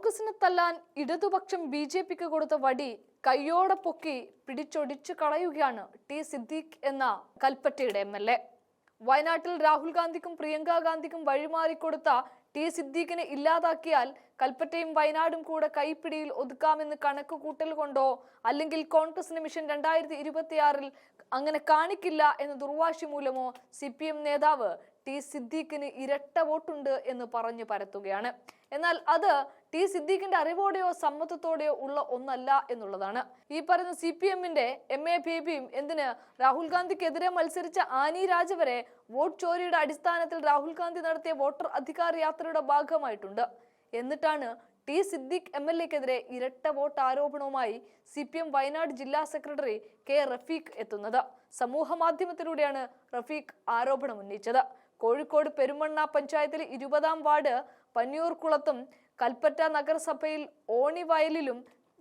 കോൺഗ്രസിനെ തല്ലാൻ ഇടതുപക്ഷം ബി ജെ പിക്ക് കൊടുത്ത വടി കയ്യോടെ പൊക്കി പിടിച്ചൊടിച്ചു കളയുകയാണ് ടി സിദ്ദീഖ് എന്ന കൽപ്പറ്റയുടെ എം എൽ എ. വയനാട്ടിൽ രാഹുൽ ഗാന്ധിക്കും പ്രിയങ്ക ഗാന്ധിക്കും വഴിമാറിക്കൊടുത്ത ടി സിദ്ദീഖിനെ ഇല്ലാതാക്കിയാൽ കൽപ്പറ്റയും വയനാടും കൂടെ കൈപ്പിടിയിൽ ഒതുക്കാമെന്ന് കണക്ക് കൂട്ടൽ കൊണ്ടോ അല്ലെങ്കിൽ കോൺഗ്രസിന് മിഷൻ രണ്ടായിരത്തി ഇരുപത്തിയാറിൽ അങ്ങനെ കാണിക്കില്ല എന്ന ദുർവാശി മൂലമോ സി പി എം നേതാവ് ടി സിദ്ദീഖിന് ഇരട്ട വോട്ടുണ്ട് എന്ന് പറഞ്ഞു പരത്തുകയാണ്. എന്നാൽ അത് ടി സിദ്ദീഖിന്റെ അറിവോടെയോ സമ്മതത്തോടെയോ ഉള്ള ഒന്നല്ല എന്നുള്ളതാണ്. ഈ പറയുന്ന സി പി എമ്മിന്റെ എം എ ബേബിയും എന്തിന് രാഹുൽ ഗാന്ധിക്കെതിരെ മത്സരിച്ച ആനി രാജ വരെ വോട്ട് ചോരിയുടെ അടിസ്ഥാനത്തിൽ രാഹുൽ ഗാന്ധി നടത്തിയ വോട്ടർ അധികാര യാത്രയുടെ ഭാഗമായിട്ടുണ്ട്. എന്നിട്ടാണ് ടി സിദ്ദീഖ് എം എൽ എക്കെതിരെ ഇരട്ട വോട്ട് ആരോപണവുമായി സി പി എം വയനാട് ജില്ലാ സെക്രട്ടറി കെ റഫീഖ് എത്തുന്നത്. സമൂഹ മാധ്യമത്തിലൂടെയാണ് റഫീഖ് ആരോപണം ഉന്നയിച്ചത്. കോഴിക്കോട് പെരുമണ്ണ പഞ്ചായത്തിലെ ഇരുപതാം വാർഡ് പന്നിയൂർക്കുളത്തും കൽപ്പറ്റ നഗരസഭയിൽ ഓണിവയലിലും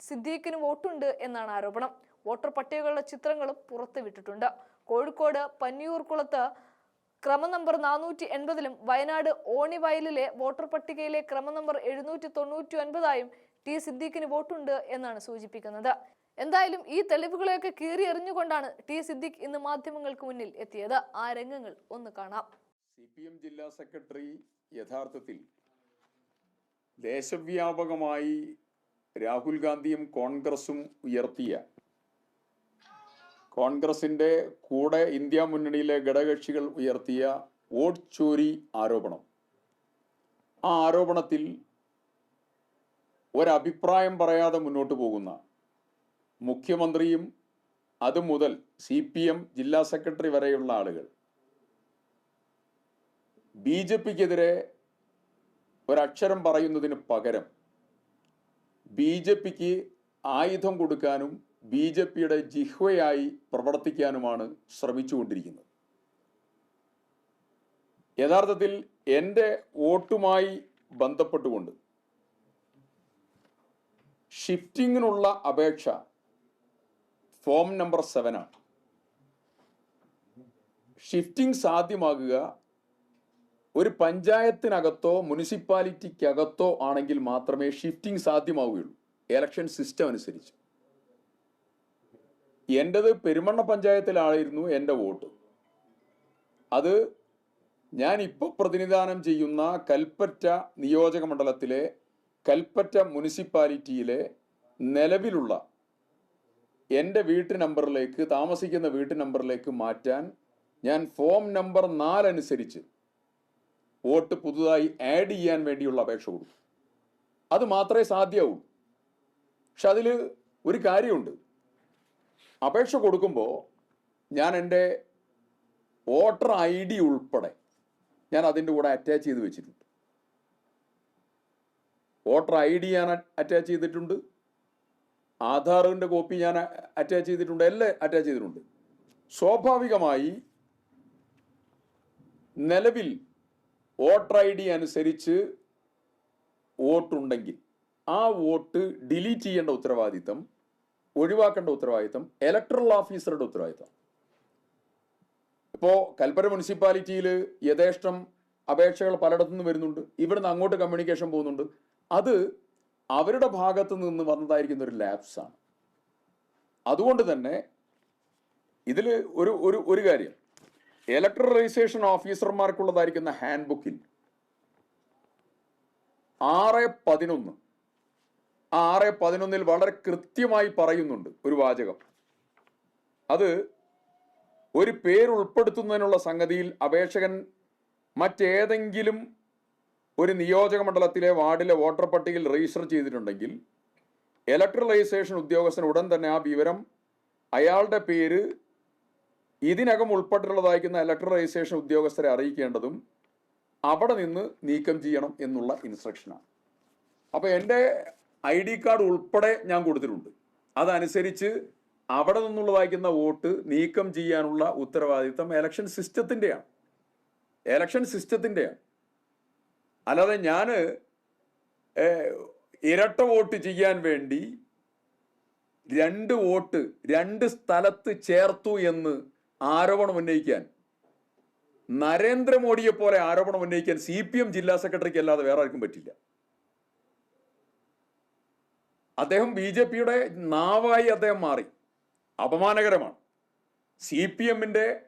സിദ്ദീഖിന് വോട്ടുണ്ട് എന്നാണ് ആരോപണം. വോട്ടർ പട്ടികകളുടെ ചിത്രങ്ങളും പുറത്തുവിട്ടിട്ടുണ്ട്. കോഴിക്കോട് പന്നിയൂർക്കുളത്ത് ക്രമനമ്പർ നാനൂറ്റി എൺപതിലും വയനാട് ഓണിവയലിലെ വോട്ടർ പട്ടികയിലെ ക്രമനമ്പർ എഴുന്നൂറ്റി തൊണ്ണൂറ്റി ഒൻപതായും ടി സിദ്ദീഖിന് വോട്ടുണ്ട് എന്നാണ് സൂചിപ്പിക്കുന്നത്. എന്തായാലും ഈ തെളിവുകളെയൊക്കെ കീറി എറിഞ്ഞുകൊണ്ടാണ് ടി സിദ്ദീഖ് ഇന്ന് മാധ്യമങ്ങൾക്ക് മുന്നിൽ എത്തിയത്. ആ രംഗങ്ങൾ ഒന്ന് കാണാം. സി പി എം ജില്ലാ സെക്രട്ടറി യഥാർത്ഥത്തിൽ ദേശവ്യാപകമായി രാഹുൽ ഗാന്ധിയും കോൺഗ്രസും ഉയർത്തിയ കോൺഗ്രസിന്റെ കൂടെ ഇന്ത്യ മുന്നണിയിലെ ഘടകകക്ഷികൾ ഉയർത്തിയ വോട്ട് ചോരി ആരോപണം. ആ ആരോപണത്തിൽ ഒരഭിപ്രായം പറയാതെ മുന്നോട്ട് പോകുന്ന മുഖ്യമന്ത്രിയും അതുമുതൽ സി പി എം ജില്ലാ സെക്രട്ടറി വരെയുള്ള ആളുകൾ ബി ജെ പിക്കെതിരെ ഒരക്ഷരം പറയുന്നതിന് പകരം ബി ജെ പിക്ക് ആയുധം കൊടുക്കാനും ബി ജെ പിയുടെ ജിഹ്വയായി പ്രവർത്തിക്കാനുമാണ് ശ്രമിച്ചുകൊണ്ടിരിക്കുന്നത്. യഥാർത്ഥത്തിൽ എന്റെ വോട്ടുമായി ബന്ധപ്പെട്ടുകൊണ്ട് ഷിഫ്റ്റിങ്ങിനുള്ള അപേക്ഷ ഫോം നമ്പർ സെവനാണ്. ഷിഫ്റ്റിംഗ് സാധ്യമാകുക ഒരു പഞ്ചായത്തിനകത്തോ മുനിസിപ്പാലിറ്റിക്കകത്തോ ആണെങ്കിൽ മാത്രമേ ഷിഫ്റ്റിംഗ് സാധ്യമാവുകയുള്ളൂ. ഇലക്ഷൻ സിസ്റ്റം അനുസരിച്ച്. എന്റെത് പെരുമണ്ണ പഞ്ചായത്തിലായിരുന്നു എന്റെ വോട്ട്. അത് ഞാൻ ഇപ്പോൾ പ്രതിനിധാനം ചെയ്യുന്ന കൽപ്പറ്റ നിയോജക മണ്ഡലത്തിലെ കൽപ്പറ്റ മുനിസിപ്പാലിറ്റിയിലെ നിലവിലുള്ള എന്റെ വീട്ടു നമ്പറിലേക്ക് താമസിക്കുന്ന വീട്ടു നമ്പറിലേക്ക് മാറ്റാൻ ഞാൻ ഫോം നമ്പർ നാലനുസരിച്ച് വോട്ട് പുതുതായി ആഡ് ചെയ്യാൻ വേണ്ടിയുള്ള അപേക്ഷ കൊടുക്കും. അത് മാത്രമേ സാധ്യമാവൂ. പക്ഷെ അതിൽ ഒരു കാര്യമുണ്ട്. അപേക്ഷ കൊടുക്കുമ്പോൾ ഞാൻ എന്റെ വോട്ടർ ഐ ഡി ഉൾപ്പെടെ ഞാൻ അതിന്റെ കൂടെ അറ്റാച്ച് ചെയ്ത് വെച്ചിട്ടുണ്ട്. വോട്ടർ ഐ ഡി ഞാൻ അറ്റാച്ച് ചെയ്തിട്ടുണ്ട്. ആധാറിന്റെ കോപ്പി ഞാൻ അറ്റാച്ച് ചെയ്തിട്ടുണ്ട്. എല്ലാം അറ്റാച്ച് ചെയ്തിട്ടുണ്ട്. സ്വാഭാവികമായി നിലവിൽ വോട്ടർ ഐ ഡി അനുസരിച്ച് വോട്ടുണ്ടെങ്കിൽ ആ വോട്ട് ഡിലീറ്റ് ചെയ്യേണ്ട ഉത്തരവാദിത്തം ഒഴിവാക്കേണ്ട ഉത്തരവാദിത്തം ഇലക്ട്രൽ ഓഫീസറുടെ ഉത്തരവാദിത്തം. ഇപ്പോൾ കൽപ്പര മുനിസിപ്പാലിറ്റിയിൽ യഥേഷ്ടം അപേക്ഷകൾ പലയിടത്തു നിന്ന് വരുന്നുണ്ട്. ഇവിടുന്ന് അങ്ങോട്ട് കമ്മ്യൂണിക്കേഷൻ പോകുന്നുണ്ട്. അത് അവരുടെ ഭാഗത്ത് നിന്ന് വന്നതായിരിക്കുന്ന ഒരു ലാപ്സാണ് അതുകൊണ്ട് തന്നെ ഇതിൽ ഒരു ഒരു ഒരു കാര്യം. ഇലക്ട്രൽ രജിസ്ട്രേഷൻ ഓഫീസർമാർക്കുള്ളതായിരിക്കുന്ന ഹാൻഡ് ബുക്കിൽ ആറ് പതിനൊന്ന് ആറ് പതിനൊന്നിൽ വളരെ കൃത്യമായി പറയുന്നുണ്ട് ഒരു വാചകം. അത് ഒരു പേര് ഉൾപ്പെടുത്തുന്നതിനുള്ള സംഗതിയിൽ അപേക്ഷകൻ മറ്റേതെങ്കിലും ഒരു നിയോജക മണ്ഡലത്തിലെ വാർഡിലെ വോട്ടർ പട്ടികയിൽ രജിസ്റ്റർ ചെയ്തിട്ടുണ്ടെങ്കിൽ ഇലക്ട്രൽ രജിസ്ട്രേഷൻ ഉദ്യോഗസ്ഥൻ ഉടൻ തന്നെ ആ വിവരം അയാളുടെ പേര് ഇതിനകം ഉൾപ്പെട്ടിട്ടുള്ളതായിരിക്കുന്ന ഇലക്ട്രലൈസേഷൻ ഉദ്യോഗസ്ഥരെ അറിയിക്കേണ്ടതും അവിടെ നിന്ന് നീക്കം ചെയ്യണം എന്നുള്ള ഇൻസ്ട്രക്ഷനാണ് അപ്പോൾ എന്റെ ഐ ഡി കാർഡ് ഉൾപ്പെടെ ഞാൻ കൊടുത്തിട്ടുണ്ട്. അതനുസരിച്ച് അവിടെ നിന്നുള്ളതായിരിക്കുന്ന വോട്ട് നീക്കം ചെയ്യാനുള്ള ഉത്തരവാദിത്തം ഇലക്ഷൻ സിസ്റ്റത്തിന്റെയാണ് ഇലക്ഷൻ സിസ്റ്റത്തിന്റെയാണ് അല്ലാതെ ഞാൻ ഇരട്ട വോട്ട് ചെയ്യാൻ വേണ്ടി രണ്ട് വോട്ട് രണ്ട് സ്ഥലത്ത് ചേർത്തു എന്ന് ആരോപണം ഉന്നയിക്കാൻ. നരേന്ദ്രമോദിയെ പോലെ ആരോപണം ഉന്നയിക്കാൻ സി പി എം ജില്ലാ സെക്രട്ടറിക്ക് അല്ലാതെ വേറെ ആർക്കും പറ്റില്ല. അദ്ദേഹം ബി ജെ പിയുടെ നാവായി അദ്ദേഹം മാറി. അപമാനകരമാണ്. സി പി എമ്മിന്റെ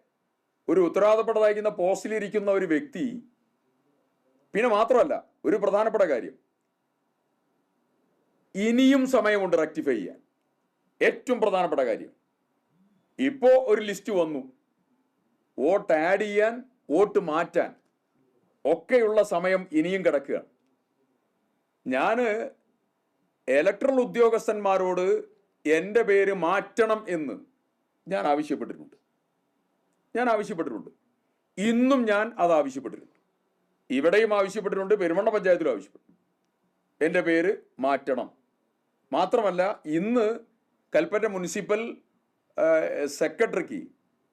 ഒരു ഉത്തരവാദപ്പെട്ടതായിരിക്കുന്ന പോസ്റ്റിലിരിക്കുന്ന ഒരു വ്യക്തി പിന്നെ മാത്രമല്ല ഒരു പ്രധാനപ്പെട്ട കാര്യം. ഇനിയും സമയമുണ്ട് റെക്ടിഫൈ ചെയ്യാൻ. ഏറ്റവും പ്രധാനപ്പെട്ട കാര്യം. ഇപ്പോ ഒരു ലിസ്റ്റ് വന്നു. വോട്ട് ആഡ് ചെയ്യാൻ വോട്ട് മാറ്റാൻ. ഒക്കെയുള്ള സമയം ഇനിയും കിടക്കുകയാണ് ഞാൻ ഇലക്ട്രൽ ഉദ്യോഗസ്ഥന്മാരോട് എന്റെ പേര് മാറ്റണം എന്ന് ഞാൻ ആവശ്യപ്പെട്ടിട്ടുണ്ട്. ഞാൻ ആവശ്യപ്പെട്ടിട്ടുണ്ട്. ഇന്നും ഞാൻ അത് ആവശ്യപ്പെട്ടിട്ടുണ്ട്. ഇവിടെയും ആവശ്യപ്പെട്ടിട്ടുണ്ട് പെരുമണ്ണ പഞ്ചായത്തിലും ആവശ്യപ്പെട്ടു എന്റെ പേര് മാറ്റണം. മാത്രമല്ല ഇന്ന് കൽപ്പറ്റ മുനിസിപ്പൽ സെക്രട്ടറിക്ക്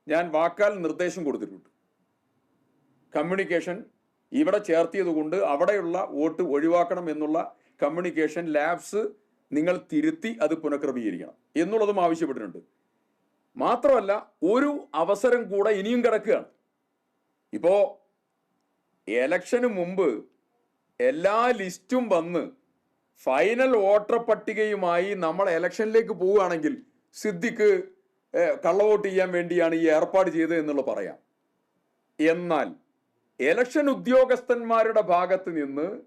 ഞാൻ വാക്കാൽ നിർദ്ദേശം കൊടുത്തിട്ടുണ്ട്. കമ്മ്യൂണിക്കേഷൻ ഇവിടെ ചേർത്തിയത് കൊണ്ട് അവിടെയുള്ള വോട്ട് ഒഴിവാക്കണം എന്നുള്ള കമ്മ്യൂണിക്കേഷൻ ലാബ്സ് നിങ്ങൾ തിരുത്തി അത് പുനഃക്രമീകരിക്കണം എന്നുള്ളതും ആവശ്യപ്പെട്ടിട്ടുണ്ട്. മാത്രമല്ല ഒരു അവസരം കൂടെ ഇനിയും കിടക്കുകയാണ്. ഇപ്പോ എലക്ഷന് മുമ്പ് എല്ലാ ലിസ്റ്റും വന്ന് ഫൈനൽ വോട്ടർ പട്ടികയുമായി നമ്മൾ എലക്ഷനിലേക്ക് പോവുകയാണെങ്കിൽ സിദ്ദിഖ് കള്ളവോട്ട് ചെയ്യാൻ വേണ്ടിയാണ് ഈ ഏർപ്പാട് ചെയ്തത് എന്നുള്ള പറയാം. എന്നാൽ എലക്ഷൻ ഉദ്യോഗസ്ഥന്മാരുടെ ഭാഗത്ത് നിന്ന്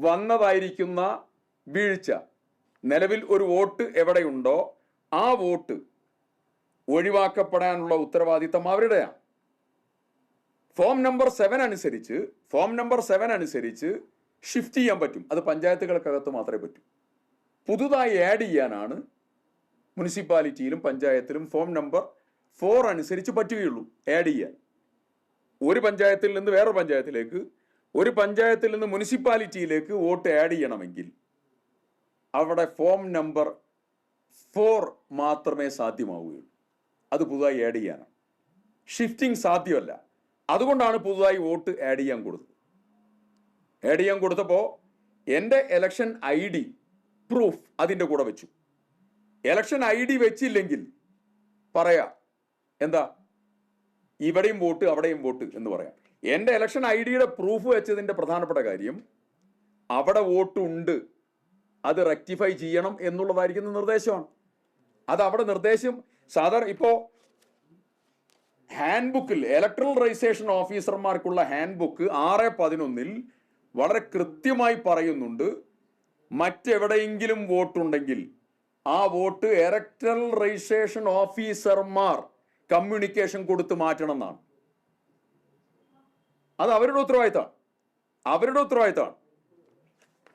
വന്നതായിരിക്കുന്ന വീഴ്ച നിലവിൽ ഒരു വോട്ട് എവിടെയുണ്ടോ ആ വോട്ട് ഒഴിവാക്കപ്പെടാനുള്ള ഉത്തരവാദിത്തം അവരുടെയാണ്. ഫോം നമ്പർ സെവൻ അനുസരിച്ച് ഫോം നമ്പർ സെവൻ അനുസരിച്ച് ഷിഫ്റ്റ് ചെയ്യാൻ പറ്റും. അത് പഞ്ചായത്തുകൾക്കകത്ത് മാത്രമേ പറ്റൂ. പുതുതായി ആഡ് ചെയ്യാനാണ് മുനിസിപ്പാലിറ്റിയിലും പഞ്ചായത്തിലും ഫോം നമ്പർ ഫോർ അനുസരിച്ച് പറ്റുകയുള്ളൂ ആഡ് ചെയ്യാൻ. ഒരു പഞ്ചായത്തിൽ നിന്ന് വേറൊരു പഞ്ചായത്തിലേക്ക് ഒരു പഞ്ചായത്തിൽ നിന്ന് മുനിസിപ്പാലിറ്റിയിലേക്ക് വോട്ട് ആഡ് ചെയ്യണമെങ്കിൽ അവിടെ ഫോം നമ്പർ ഫോർ മാത്രമേ സാധ്യമാവുകയുള്ളൂ. അത് പുതുതായി ആഡ് ചെയ്യാനാണ്. ഷിഫ്റ്റിംഗ് സാധ്യമല്ല. അതുകൊണ്ടാണ് പുതുതായി വോട്ട് ആഡ് ചെയ്യാൻ കൊടുത്തത്. ആഡ് ചെയ്യാൻ കൊടുത്തപ്പോൾ എന്റെ എലക്ഷൻ ഐ ഡി പ്രൂഫ് അതിന്റെ കൂടെ വെച്ചു. എലക്ഷൻ ഐ ഡി വെച്ചില്ലെങ്കിൽ പറയാ. എന്താ? ഇവിടെയും വോട്ട് അവിടെയും വോട്ട് എന്ന് പറയാം. എന്റെ ഇലക്ഷൻ ഐ ഡിയുടെ പ്രൂഫ് വെച്ചതിന്റെ പ്രധാനപ്പെട്ട കാര്യം അവിടെ വോട്ട് ഉണ്ട് അത് റെക്ടിഫൈ ചെയ്യണം എന്നുള്ളതായിരിക്കുന്ന നിർദ്ദേശമാണ്. അത് അവിടെ നിർദ്ദേശം. സാധാരണ ഇപ്പോ ഹാൻഡ് ബുക്കിൽ ഇലക്ട്രൽ രജിസ്ട്രേഷൻ ഓഫീസർമാർക്കുള്ള ഹാൻഡ് ബുക്ക് ആറ് പതിനൊന്നിൽ വളരെ കൃത്യമായി പറയുന്നുണ്ട്. മറ്റെവിടെയെങ്കിലും വോട്ടുണ്ടെങ്കിൽ ആ വോട്ട് ഇലക്ട്രൽ രജിസ്ട്രേഷൻ ഓഫീസർമാർ കമ്മ്യൂണിക്കേഷൻ കൊടുത്ത് മാറ്റണം എന്നാണ് അത് അവരുടെ ഉത്തരവാദിത്തമാണ്. അവരുടെ ഉത്തരവാദിത്തമാണ്.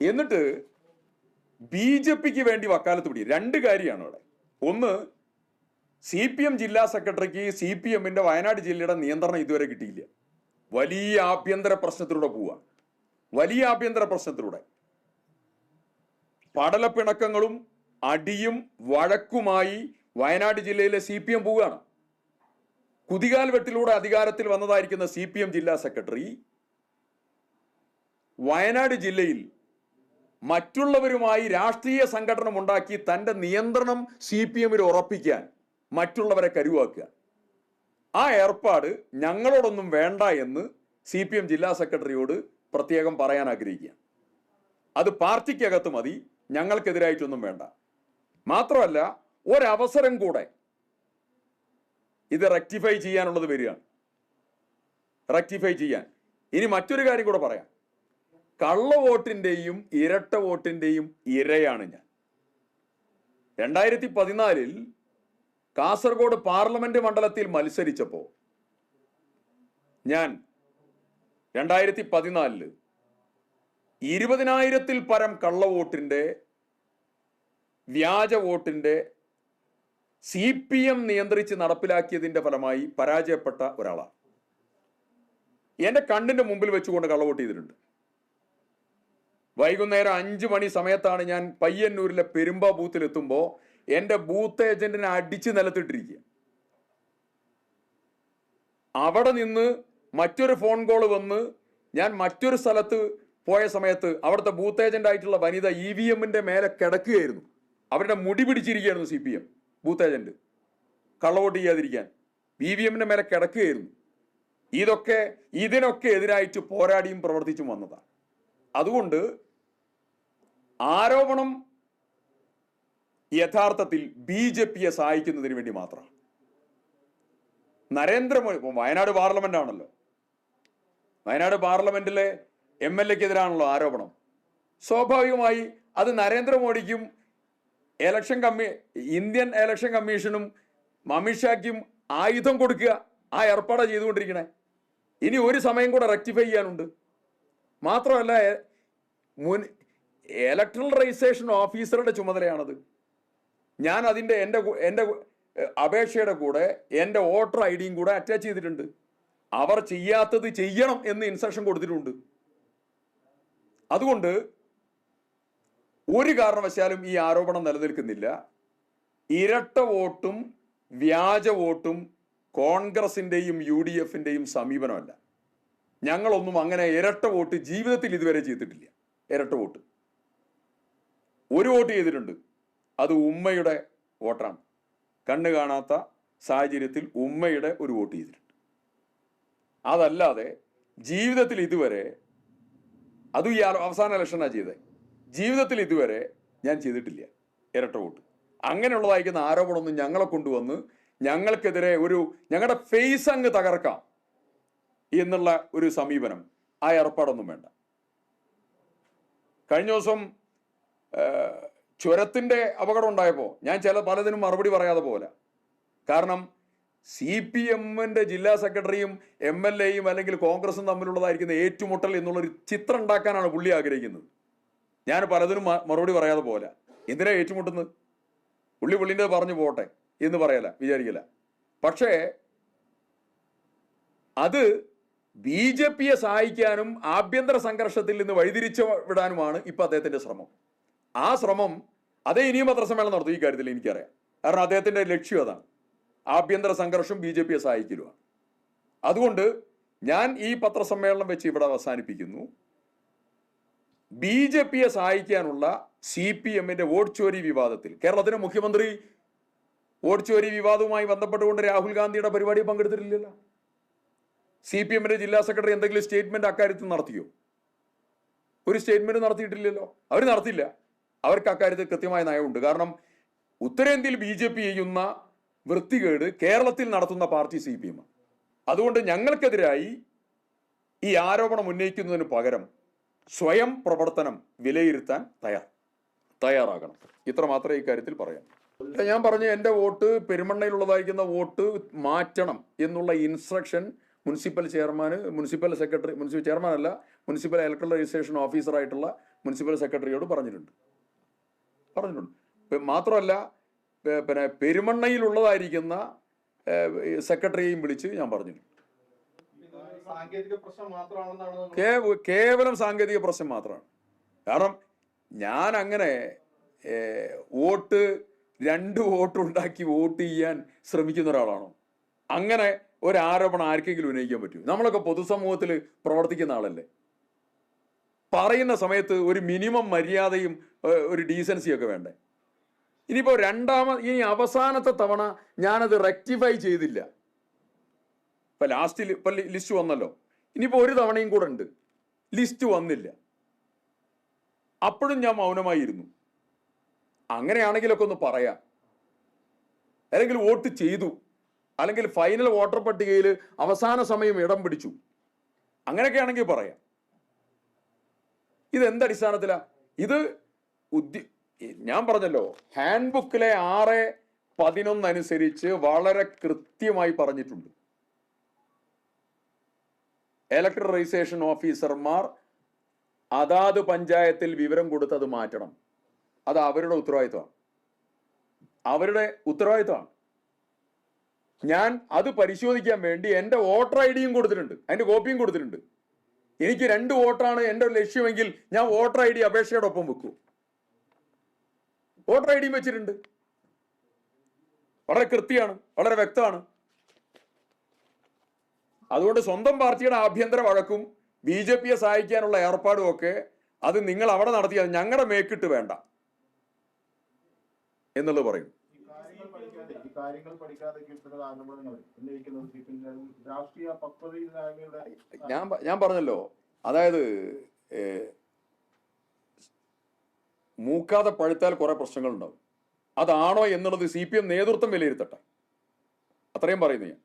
എന്നിട്ട് ബി ജെ പിക്ക് വേണ്ടി വക്കാലത്ത് പിടി രണ്ട് കാര്യമാണ് അവിടെ. ഒന്ന് സി പി എം ജില്ലാ സെക്രട്ടറിക്ക് സി പി എമ്മിന്റെ വയനാട് ജില്ലയുടെ നിയന്ത്രണം ഇതുവരെ കിട്ടിയില്ല. വലിയ ആഭ്യന്തര പ്രശ്നത്തിലൂടെ പോവുക വലിയ ആഭ്യന്തര പ്രശ്നത്തിലൂടെ. പടലപ്പിണക്കങ്ങളും അടിയും വഴക്കുമായി വയനാട് ജില്ലയിലെ സി പി എം പോവുകയാണ്. കുതികാൽ വെട്ടിലൂടെ അധികാരത്തിൽ വന്നതായിരിക്കുന്ന സി പി എം ജില്ലാ സെക്രട്ടറി വയനാട് ജില്ലയിൽ മറ്റുള്ളവരുമായി രാഷ്ട്രീയ സംഘടന ഉണ്ടാക്കി തന്റെ നിയന്ത്രണം സി പി എമ്മിൽ ഉറപ്പിക്കാൻ മറ്റുള്ളവരെ കരുവാക്കുക. ആ ഏർപ്പാട് ഞങ്ങളോടൊന്നും വേണ്ട എന്ന് സി പി എം ജില്ലാ സെക്രട്ടറിയോട് പ്രത്യേകം പറയാൻ ആഗ്രഹിക്കുക അത് പാർട്ടിക്കകത്ത് മതി ഞങ്ങൾക്കെതിരായിട്ടൊന്നും വേണ്ട. മാത്രമല്ല ഒരവസരം കൂടെ ഇത് റെക്ടിഫൈ ചെയ്യാനുള്ളത് വരികയാണ്. റെക്ടിഫൈ ചെയ്യാൻ. ഇനി മറ്റൊരു കാര്യം കൂടെ പറയാം. കള്ള വോട്ടിന്റെയും ഇരട്ട വോട്ടിന്റെയും ഇരയാണ് ഞാൻ. രണ്ടായിരത്തി പതിനാലിൽ കാസർഗോഡ് പാർലമെന്റ് മണ്ഡലത്തിൽ മത്സരിച്ചപ്പോൾ ഞാൻ രണ്ടായിരത്തി പതിനാലിൽ ഇരുപതിനായിരത്തിൽ പരം കള്ള വോട്ടിന്റെ വ്യാജ വോട്ടിന്റെ സി പി എം നിയന്ത്രിച്ച് നടപ്പിലാക്കിയതിന്റെ ഫലമായി പരാജയപ്പെട്ട ഒരാളാണ്. എന്റെ കണ്ണിന്റെ മുമ്പിൽ വെച്ചുകൊണ്ട് കള്ളവോട്ട് ചെയ്തിട്ടുണ്ട്. വൈകുന്നേരം അഞ്ച് മണി സമയത്താണ് ഞാൻ പയ്യന്നൂരിലെ പെരുമ്പ ബൂത്തിലെത്തുമ്പോൾ എന്റെ ബൂത്ത് ഏജന്റിനെ അടിച്ച് നിലത്തിട്ടിരിക്കുക. അവിടെ നിന്ന് മറ്റൊരു ഫോൺ കോൾ വന്ന് ഞാൻ മറ്റൊരു സ്ഥലത്ത് പോയ സമയത്ത് അവിടുത്തെ ബൂത്ത് ഏജന്റ് ആയിട്ടുള്ള വനിത ഇ വി എമ്മിന്റെ മേലെ കിടക്കുകയായിരുന്നു. അവരുടെ മുടി പിടിച്ചിരിക്കുകയായിരുന്നു C P M booth agent. കള്ളവോട്ട് ചെയ്യാതിരിക്കാൻ. ബി വി എമ്മിന്റെ മേലെ കിടക്കുകയായിരുന്നു. ഇതൊക്കെ ഇതിനൊക്കെ എതിരായിട്ട് പോരാടിയും പ്രവർത്തിച്ചും വന്നതാണ്. അതുകൊണ്ട് ആരോപണം യഥാർത്ഥത്തിൽ ബി ജെ പിയെ സഹായിക്കുന്നതിന് വേണ്ടി മാത്രമാണ്. നരേന്ദ്രമോദി വയനാട് പാർലമെന്റ് ആണല്ലോ വയനാട് പാർലമെന്റിലെ എം എൽ എക്കെതിരാണല്ലോ ആരോപണം. സ്വാഭാവികമായി അത് നരേന്ദ്രമോദിക്കും ഇലക്ഷൻ കമ്മീ ഇന്ത്യൻ ഇലക്ഷൻ കമ്മീഷനും അമിത്ഷായ്ക്കും ആയുധം കൊടുക്കുക ആ ഏർപ്പാടാണ് ചെയ്തുകൊണ്ടിരിക്കണേ. ഇനി ഒരു സമയം കൂടെ റെക്ടിഫൈ ചെയ്യാനുണ്ട്. മാത്രമല്ല മുൻ ഇലക്ട്രൽ രജിസ്ട്രേഷൻ ഓഫീസറുടെ ചുമതലയാണത്. ഞാൻ അതിന്റെ എന്റെ എന്റെ അപേക്ഷയുടെ കൂടെ എന്റെ വോട്ടർ ഐ ഡിയും കൂടെ അറ്റാച്ച് ചെയ്തിട്ടുണ്ട്. അവർ ചെയ്യാത്തത് ചെയ്യണം എന്ന് ഇൻസ്ട്രക്ഷൻ കൊടുത്തിട്ടുണ്ട്. അതുകൊണ്ട് ഒരു കാരണവശാലും ഈ ആരോപണം നിലനിൽക്കുന്നില്ല. ഇരട്ട വോട്ടും വ്യാജ വോട്ടും കോൺഗ്രസിന്റെയും യു ഡി എഫിന്റെയും സമീപനമല്ല. ഞങ്ങളൊന്നും അങ്ങനെ ഇരട്ട വോട്ട് ജീവിതത്തിൽ ഇതുവരെ ചെയ്തിട്ടില്ല. ഇരട്ട വോട്ട്. ഒരു വോട്ട് ചെയ്തിട്ടുണ്ട്. അത് ഉമ്മയുടെ വോട്ടാണ്. കണ്ണു കാണാത്ത സാഹചര്യത്തിൽ ഉമ്മയുടെ ഒരു വോട്ട് ചെയ്തിട്ടുണ്ട്. അതല്ലാതെ ജീവിതത്തിൽ ഇതുവരെ അതും ഈ അവസാന ഇലക്ഷനാണ് ചെയ്തത്. ജീവിതത്തിൽ ഇതുവരെ ഞാൻ ചെയ്തിട്ടില്ല. ഇരട്ട വോട്ട്. അങ്ങനെയുള്ളതായിരിക്കുന്ന ആരോപണമൊന്നും ഞങ്ങളെ കൊണ്ടുവന്ന് ഞങ്ങൾക്കെതിരെ ഒരു ഞങ്ങളുടെ ഫേസ് അങ്ങ് തകർക്കാം എന്നുള്ള ഒരു സമീപനം ആ ഏർപ്പാടൊന്നും വേണ്ട. കഴിഞ്ഞ ദിവസം ചുരത്തിന്റെ അപകടം ഉണ്ടായപ്പോൾ ഞാൻ ചില പലതിനും മറുപടി പറയാതെ പോലെ കാരണം സി പി എമ്മിന്റെ ജില്ലാ സെക്രട്ടറിയും എം എൽ എയും അല്ലെങ്കിൽ കോൺഗ്രസും തമ്മിലുള്ളതായിരിക്കുന്ന ഏറ്റുമുട്ടൽ എന്നുള്ളൊരു ചിത്രം ഉണ്ടാക്കാനാണ് പുള്ളി ആഗ്രഹിക്കുന്നത്. ഞാൻ പലതിനും മറുപടി പറയാതെ പോലെ എന്തിനാ ഏറ്റുമുട്ടുന്നത്? പുള്ളി പുള്ളിന്റെ പറഞ്ഞു പോട്ടെ എന്ന് പറയല വിചാരിക്കില്ല പക്ഷേ അത് ബി ജെ പിയെ സഹായിക്കാനും ആഭ്യന്തര സംഘർഷത്തിൽ നിന്ന് വഴിതിരിച്ചു വിടാനുമാണ് ഇപ്പൊ അദ്ദേഹത്തിന്റെ ശ്രമം. ആ ശ്രമം അതേ ഇനിയും പത്രസമ്മേളനം നടത്തും ഈ കാര്യത്തിൽ എനിക്കറിയാം. കാരണം അദ്ദേഹത്തിന്റെ ലക്ഷ്യം അതാണ്. ആഭ്യന്തര സംഘർഷം ബി ജെ പിയെ സഹായിക്കലുമാണ്. അതുകൊണ്ട് ഞാൻ ഈ പത്രസമ്മേളനം വെച്ച് ഇവിടെ അവസാനിപ്പിക്കുന്നു. ബി ജെ പിയെ സഹായിക്കാനുള്ള സി പി എമ്മിന്റെ വോട്ട് വിവാദത്തിൽ. കേരളത്തിലെ മുഖ്യമന്ത്രി വോട്ട് വിവാദവുമായി ബന്ധപ്പെട്ടുകൊണ്ട് രാഹുൽ ഗാന്ധിയുടെ പരിപാടി പങ്കെടുത്തിട്ടില്ലല്ലോ. സി പി എമ്മിന്റെ ജില്ലാ സെക്രട്ടറി എന്തെങ്കിലും സ്റ്റേറ്റ്മെന്റ് അക്കാര്യത്തിൽ നടത്തിയോ? ഒരു സ്റ്റേറ്റ്മെന്റ് നടത്തിയിട്ടില്ലല്ലോ. അവർ നടത്തില്ല. അവർക്ക് അക്കാര്യത്തിൽ കൃത്യമായ നയമുണ്ട് കാരണം ഉത്തരേന്ത്യയിൽ ബി ജെ പി ചെയ്യുന്ന വൃത്തികേട് കേരളത്തിൽ നടത്തുന്ന പാർട്ടി സി പി എം അതുകൊണ്ട് ഞങ്ങൾക്കെതിരായി ഈ ആരോപണം ഉന്നയിക്കുന്നതിന് പകരം സ്വയം പ്രവർത്തനം വിലയിരുത്താൻ തയ്യാർ തയ്യാറാകണം. ഇത്ര മാത്രമേ ഇക്കാര്യത്തിൽ പറയാം ഞാൻ പറഞ്ഞു എന്റെ വോട്ട് പെരുമണ്ണയിലുള്ളതായിരിക്കുന്ന വോട്ട് മാറ്റണം എന്നുള്ള ഇൻസ്ട്രക്ഷൻ മുനിസിപ്പൽ ചെയർമാന് മുനിസിപ്പൽ സെക്രട്ടറി മുനിസിപ്പൽ ചെയർമാൻ അല്ല മുനിസിപ്പൽ ഇലക്ട്രൽ രജിസ്ട്രേഷൻ ഓഫീസറായിട്ടുള്ള മുനിസിപ്പൽ സെക്രട്ടറിയോട് പറഞ്ഞിട്ടുണ്ട്. പറഞ്ഞിട്ടുണ്ട്. മാത്രമല്ല പിന്നെ പെരുമണ്ണയിലുള്ളതായിരിക്കുന്ന സെക്രട്ടറിയെയും വിളിച്ച് ഞാൻ പറഞ്ഞിട്ടുണ്ട്. പ്രശ്നം മാത്രമാണെന്നാണ് കേവലം സാങ്കേതിക പ്രശ്നം മാത്രമാണ്. കാരണം ഞാൻ അങ്ങനെ വോട്ട് രണ്ട് വോട്ട് ഉണ്ടാക്കി വോട്ട് ചെയ്യാൻ ശ്രമിക്കുന്ന ഒരാളാണോ? അങ്ങനെ ഒരു ആരോപണം ആർക്കെങ്കിലും ഉന്നയിക്കാൻ പറ്റൂ? നമ്മളൊക്കെ പൊതുസമൂഹത്തിൽ പ്രവർത്തിക്കുന്ന ആളല്ലേ? പറയുന്ന സമയത്ത് ഒരു മിനിമം മര്യാദയും ഒരു ഡീസൻസിയും ഒക്കെ വേണ്ടേ? ഇനിയിപ്പോൾ രണ്ടാമത് ഇനി അവസാനത്തെ തവണ ഞാനത് റെക്ടിഫൈ ചെയ്തില്ല. ഇപ്പൊ ലാസ്റ്റ് ഇപ്പൊ ലിസ്റ്റ് വന്നല്ലോ. ഇനിയിപ്പോ ഒരു തവണയും കൂടെ ഉണ്ട്. ലിസ്റ്റ് വന്നില്ല. അപ്പോഴും ഞാൻ മൗനമായിരുന്നു. അങ്ങനെയാണെങ്കിലൊക്കെ ഒന്ന് പറയാം. അല്ലെങ്കിൽ വോട്ട് ചെയ്തു. അല്ലെങ്കിൽ ഫൈനൽ വോട്ടർ പട്ടികയിൽ അവസാന സമയം ഇടം പിടിച്ചു. അങ്ങനെയൊക്കെ ആണെങ്കിൽ പറയാം. ഇതെന്തടിസ്ഥാനത്തിലാ? ഇത് ഉദ്യ ഞാൻ പറഞ്ഞല്ലോ ഹാൻഡ് ബുക്കിലെ ആറ് പതിനൊന്നനുസരിച്ച് വളരെ കൃത്യമായി പറഞ്ഞിട്ടുണ്ട്. ഇലക്ട്രൽ രജിസ്ട്രേഷൻ ഓഫീസർമാർ അതാത് പഞ്ചായത്തിൽ വിവരം കൊടുത്ത് അത് മാറ്റണം. അത് അവരുടെ ഉത്തരവാദിത്വമാണ്. അവരുടെ ഉത്തരവാദിത്വമാണ്. ഞാൻ അത് പരിശോധിക്കാൻ വേണ്ടി എന്റെ വോട്ടർ ഐ ഡിയും കൊടുത്തിട്ടുണ്ട്. അതിന്റെ കോപ്പിയും കൊടുത്തിട്ടുണ്ട്. എനിക്ക് രണ്ട് വോട്ടാണ് എന്റെ ലക്ഷ്യമെങ്കിൽ ഞാൻ വോട്ടർ ഐ ഡി അപേക്ഷയുടെ ഒപ്പം വെക്കൂ. വോട്ടർ ഐ ഡിയും വെച്ചിട്ടുണ്ട്. വളരെ കൃത്യമാണ്. വളരെ വ്യക്തമാണ്. അതുകൊണ്ട് സ്വന്തം പാർട്ടിയുടെ ആഭ്യന്തര വഴക്കും ബി ജെ പിയെ സഹായിക്കാനുള്ള ഏർപ്പാടും ഒക്കെ അത് നിങ്ങൾ അവിടെ നടത്തിയാൽ ഞങ്ങളുടെ മേക്കിട്ട് വേണ്ട. എന്നുള്ളത് പറയും. ഞാൻ ഞാൻ പറഞ്ഞല്ലോ. അതായത് മൂക്കാതെ പഴുത്താൽ കുറെ പ്രശ്നങ്ങളുണ്ടാവും. അതാണോ എന്നുള്ളത് സി പി എം നേതൃത്വം വിലയിരുത്തട്ടെ. അത്രയും പറയുന്നു ഞാൻ.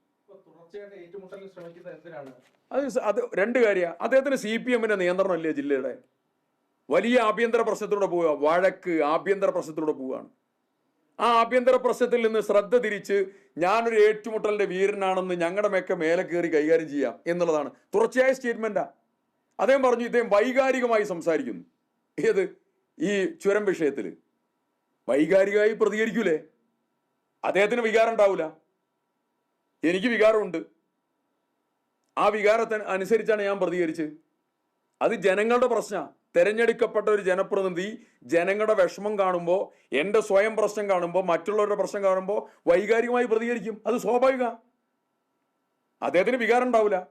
അത് അത് രണ്ട് കാര്യമാണ് അദ്ദേഹത്തിന് സി പി എമ്മിന്റെ നിയന്ത്രണമല്ലേ ജില്ലയുടെ. വലിയ ആഭ്യന്തര പ്രശ്നത്തിലൂടെ പോവുക വഴക്ക് ആഭ്യന്തര പ്രശ്നത്തിലൂടെ പോവുകയാണ്. ആ ആഭ്യന്തര പ്രശ്നത്തിൽ നിന്ന് ശ്രദ്ധ തിരിച്ച് ഞാനൊരു ഏറ്റുമുട്ടലിന്റെ വീരനാണെന്ന് ഞങ്ങളുടെ മേക്കെ മേലെ കയറി കൈകാര്യം ചെയ്യാം എന്നുള്ളതാണ്. തുടർച്ചയായ സ്റ്റേറ്റ്മെന്റാ. അദ്ദേഹം പറഞ്ഞു ഇദ്ദേഹം വൈകാരികമായി സംസാരിക്കുന്നു. ഏത്? ഈ ചുരം വിഷയത്തിൽ വൈകാരികമായി പ്രതികരിക്കൂലേ? അദ്ദേഹത്തിന് വികാരം ഉണ്ടാവില്ല എനിക്ക് വികാരമുണ്ട്. ആ വികാരത്തിന് അനുസരിച്ചാണ് ഞാൻ പ്രതികരിച്ചത്. അത് ജനങ്ങളുടെ പ്രശ്നമാണ് തെരഞ്ഞെടുക്കപ്പെട്ട ഒരു ജനപ്രതിനിധി ജനങ്ങളുടെ വിഷമം കാണുമ്പോൾ എന്റെ സ്വയം പ്രശ്നം കാണുമ്പോൾ മറ്റുള്ളവരുടെ പ്രശ്നം കാണുമ്പോൾ വൈകാരികമായി പ്രതികരിക്കും. അത് സ്വാഭാവിക. അദ്ദേഹത്തിന് വികാരം ഉണ്ടാവില്ല.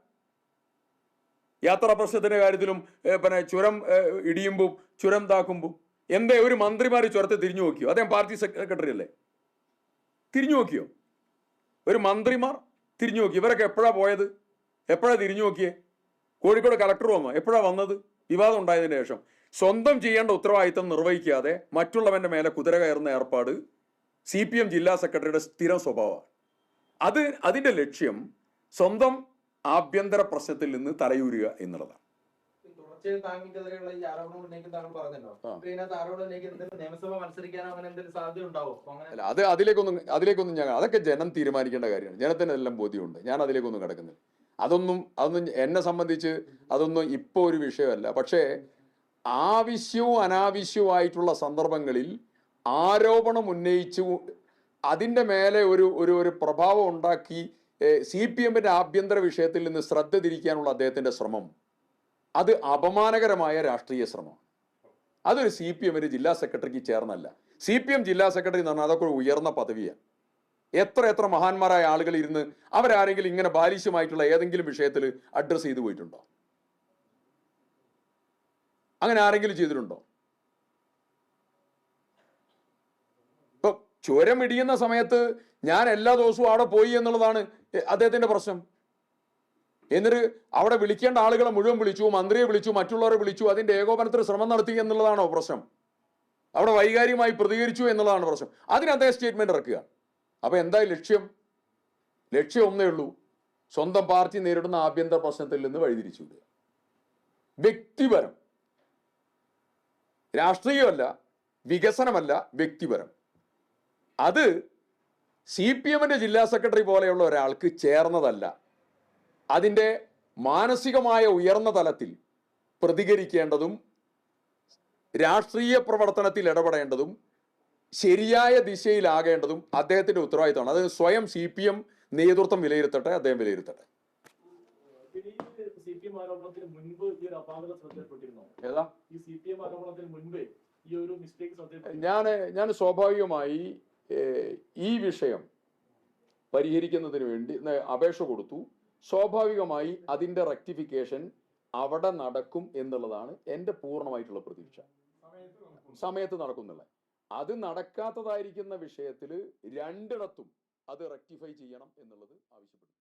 യാത്രാ പ്രശ്നത്തിന്റെ കാര്യത്തിലും പിന്നെ ചുരം ഇടിയുമ്പോൾ ചുരം താക്കുമ്പോൾ എന്തേ ഒരു മന്ത്രിമാർ ചുരത്തെ തിരിഞ്ഞു നോക്കിയോ? അദ്ദേഹം പാർട്ടി സെക്രട്ടറി അല്ലേ? തിരിഞ്ഞു നോക്കിയോ? ഒരു മന്ത്രിമാർ തിരിഞ്ഞു നോക്കി. ഇവരൊക്കെ എപ്പോഴാ പോയത്? എപ്പോഴാ തിരിഞ്ഞു നോക്കിയേ? കോഴിക്കോട് കളക്ടർ വന്നോ? എപ്പോഴാ വന്നത്? വിവാദം ഉണ്ടായതിനു ശേഷം. സ്വന്തം ചെയ്യേണ്ട ഉത്തരവാദിത്തം നിർവഹിക്കാതെ മറ്റുള്ളവന്റെ മേലെ കുതിര കയറുന്ന ഏർപ്പാട് സി പി എം ജില്ലാ സെക്രട്ടറിയുടെ സ്ഥിരം സ്വഭാവമാണ്. അത് അതിന്റെ ലക്ഷ്യം സ്വന്തം ആഭ്യന്തര പ്രശ്നത്തിൽ നിന്ന് തലയൂരുക എന്നുള്ളതാണ്. തുടർച്ചയായി താങ്കൾക്കെതിരെയുള്ള ഈ ആരോപണം ഉന്നയിക്കുന്ന താങ്കൾ പറഞ്ഞല്ലോ ഇതിനകത്ത് ആരോപണം ഉന്നയിക്കുന്നത് നിയമസഭ മത്സരിക്കാനോ അങ്ങനെ എന്തെങ്കിലും സാധ്യത ഉണ്ടാവോ? അല്ല അത് അതിലേക്കൊന്നും അതിലേക്കൊന്നും ഞാൻ അതൊക്കെ ജനം തീരുമാനിക്കേണ്ട കാര്യമാണ്. ജനത്തിന് എല്ലാം ബോധ്യമുണ്ട്. ഞാൻ അതിലേക്കൊന്നും കിടക്കുന്നില്ല. അതൊന്നും അതൊന്നും എന്നെ സംബന്ധിച്ച് അതൊന്നും ഇപ്പോൾ ഒരു വിഷയമല്ല. പക്ഷേ ആവശ്യവും അനാവശ്യവുമായിട്ടുള്ള സന്ദർഭങ്ങളിൽ ആരോപണം ഉന്നയിച്ചു അതിന്റെ മേലെ ഒരു ഒരു ഒരു പ്രഭാവം ഉണ്ടാക്കി സി പി എമ്മിന്റെ ആഭ്യന്തര വിഷയത്തിൽ നിന്ന് ശ്രദ്ധ തിരിക്കാനുള്ള അദ്ദേഹത്തിന്റെ ശ്രമം. അത് അപമാനകരമായ രാഷ്ട്രീയ ശ്രമമാണ് അതൊരു സി പി എമ്മിന് ജില്ലാ സെക്രട്ടറിക്ക് ചേർന്നല്ല. സി പി എം ജില്ലാ സെക്രട്ടറി എന്ന് പറഞ്ഞാൽ അതൊക്കെ ഉയർന്ന പദവിയാണ്. എത്ര എത്ര മഹാന്മാരായ ആളുകൾ ഇരുന്ന് അവരാരെങ്കിലും ഇങ്ങനെ ബാലിശ്യമായിട്ടുള്ള ഏതെങ്കിലും വിഷയത്തിൽ അഡ്രസ്സ് ചെയ്തു പോയിട്ടുണ്ടോ? അങ്ങനെ ആരെങ്കിലും ചെയ്തിട്ടുണ്ടോ? ഇപ്പൊ ചുരം ഇടിയുന്ന സമയത്ത് ഞാൻ എല്ലാ ദിവസവും അവിടെ പോയി എന്നുള്ളതാണ് അദ്ദേഹത്തിന്റെ പ്രശ്നം. എന്നിട്ട് അവിടെ വിളിക്കേണ്ട ആളുകളെ മുഴുവൻ വിളിച്ചു മന്ത്രിയെ വിളിച്ചു മറ്റുള്ളവരെ വിളിച്ചു അതിന്റെ ഏകോപനത്തിന് ശ്രമം നടത്തി എന്നുള്ളതാണോ പ്രശ്നം? അവിടെ വൈകാരികമായി പ്രതികരിച്ചു എന്നുള്ളതാണ് പ്രശ്നം? അതിന് അദ്ദേഹം സ്റ്റേറ്റ്മെന്റ് ഇറക്കുക. അപ്പൊ എന്താ ലക്ഷ്യം? ലക്ഷ്യം ഒന്നേ ഉള്ളൂ. സ്വന്തം പാർട്ടി നേരിടുന്ന ആഭ്യന്തര പ്രശ്നത്തിൽ നിന്ന് വഴിതിരിച്ചു വിടുക വ്യക്തിപരം. രാഷ്ട്രീയമല്ല വികസനമല്ല വ്യക്തിപരം. അത് സി പി എമ്മിന്റെ ജില്ലാ സെക്രട്ടറി പോലെയുള്ള ഒരാൾക്ക് ചേർന്നതല്ല. അതിന്റെ മാനസികമായ ഉയർന്ന തലത്തിൽ പ്രതികരിക്കേണ്ടതും രാഷ്ട്രീയ പ്രവർത്തനത്തിൽ ഇടപെടേണ്ടതും ശരിയായ ദിശയിലാകേണ്ടതും അദ്ദേഹത്തിന്റെ ഉത്തരവാദിത്തമാണ്. അത് സ്വയം സി പി എം നേതൃത്വം വിലയിരുത്തട്ടെ അദ്ദേഹം വിലയിരുത്തട്ടെ. ഞാൻ ഞാൻ സ്വാഭാവികമായി ഈ വിഷയം പരിഹരിക്കുന്നതിന് വേണ്ടി അപേക്ഷ കൊടുത്തു. സ്വാഭാവികമായി അതിന്റെ റെക്ടിഫിക്കേഷൻ അവിടെ നടക്കും എന്നുള്ളതാണ് എന്റെ പൂർണമായിട്ടുള്ള പ്രതീക്ഷ. സമയത്ത് നടക്കുന്നില്ല. അത് നടക്കാത്തതായിരിക്കുന്ന വിഷയത്തിൽ രണ്ടിടത്തും അത് റെക്ടിഫൈ ചെയ്യണം എന്നുള്ളത് ആവശ്യപ്പെട്ടു